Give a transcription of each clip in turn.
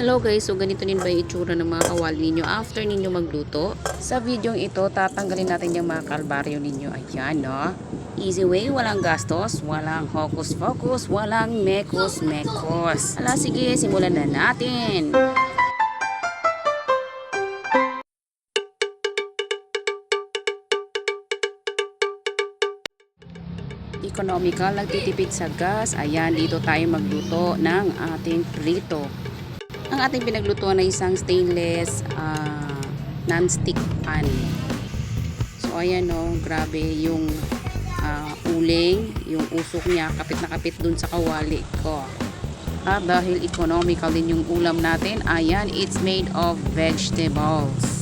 Hello guys, so ganito din ba yung itsura ng mga kawali ninyo after ninyo magluto? Sa video ito, tatanggalin natin yung mga kalbaryo ninyo. Ayan, no? Easy way, walang gastos, walang hocus pocus, walang mekos mekos. Ala, sige, simulan na natin. economical, nagtitipid sa gas. Ayan, dito tayo magluto ng ating prito. Ang ating pinaglutuan ay isang stainless ah, non-stick pan. So ayan no, grabe yung ah, uling, yung usok niya, kapit na kapit dun sa kawali ko. At dahil economical din yung ulam natin, ayan, it's made of vegetables.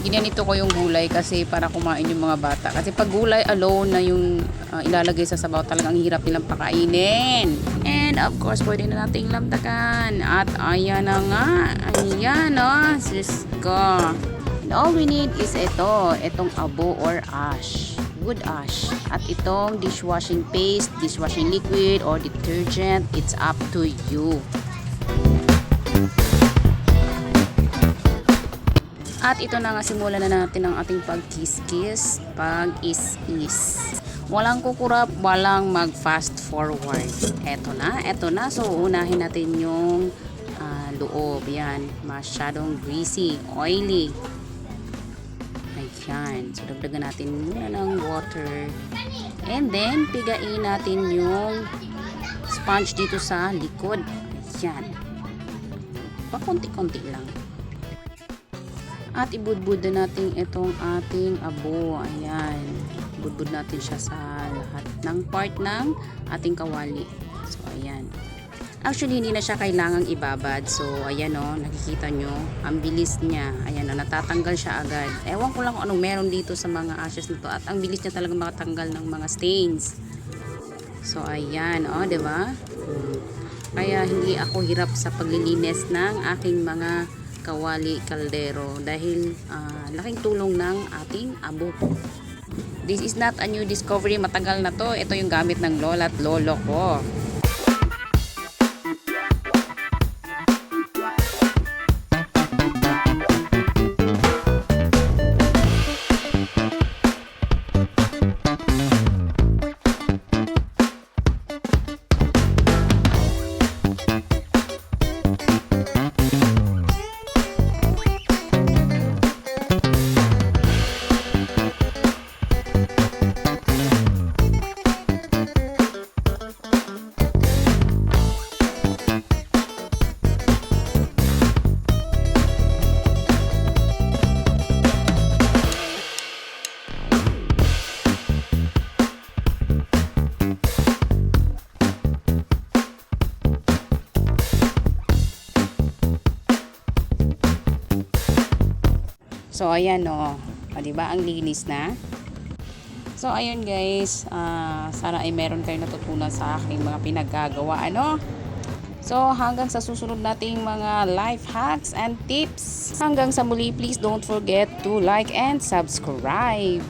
Ginanito ko yung gulay kasi para kumain yung mga bata. Kasi pag gulay alone na yung ah, ilalagay sa sabaw, talagang hirap nilang pakainin. And of course, pwede na nating lamtakan. At ayan na nga. Ayan o. Sis ko. And all we need is ito. Itong abo or ash. Wood ash. At itong dishwashing paste, dishwashing liquid, or detergent. It's up to you. At ito na nga simulan na natin ang ating pag-kiss-kiss, pag-is-is. Walang kukurap, walang mag-fast forward. Eto na, eto na. So, unahin natin yung ah, loob. Yan, masyadong greasy, oily. Ayan. So, dagdagan natin muna ng water. And then, pigain natin yung sponge dito sa likod. Ayan. Pakunti-kunti lang. At ibudbud na natin itong ating abo. Ayan. Budbud natin siya sa lahat ng part ng ating kawali. So, ayan. Actually, hindi na siya kailangang ibabad. So, ayan o, nakikita nyo, ang bilis niya. Ayan o, natatanggal siya agad. Ewan ko lang kung anong meron dito sa mga ashes na to. At ang bilis niya talaga makatanggal ng mga stains. So, ayan o, di ba? Hmm. Kaya hindi ako hirap sa paglilinis ng aking mga kawali kaldero dahil ah, laking tulong ng ating abo. This is not a new discovery, matagal na to. Ito yung gamit ng lola at lolo ko. So, ayan o. O, diba? Ang linis na. So, ayun guys. ah, sana ay meron kayo natutunan sa aking mga pinaggagawa. Ano? So, hanggang sa susunod nating mga life hacks and tips. Hanggang sa muli, please don't forget to like and subscribe.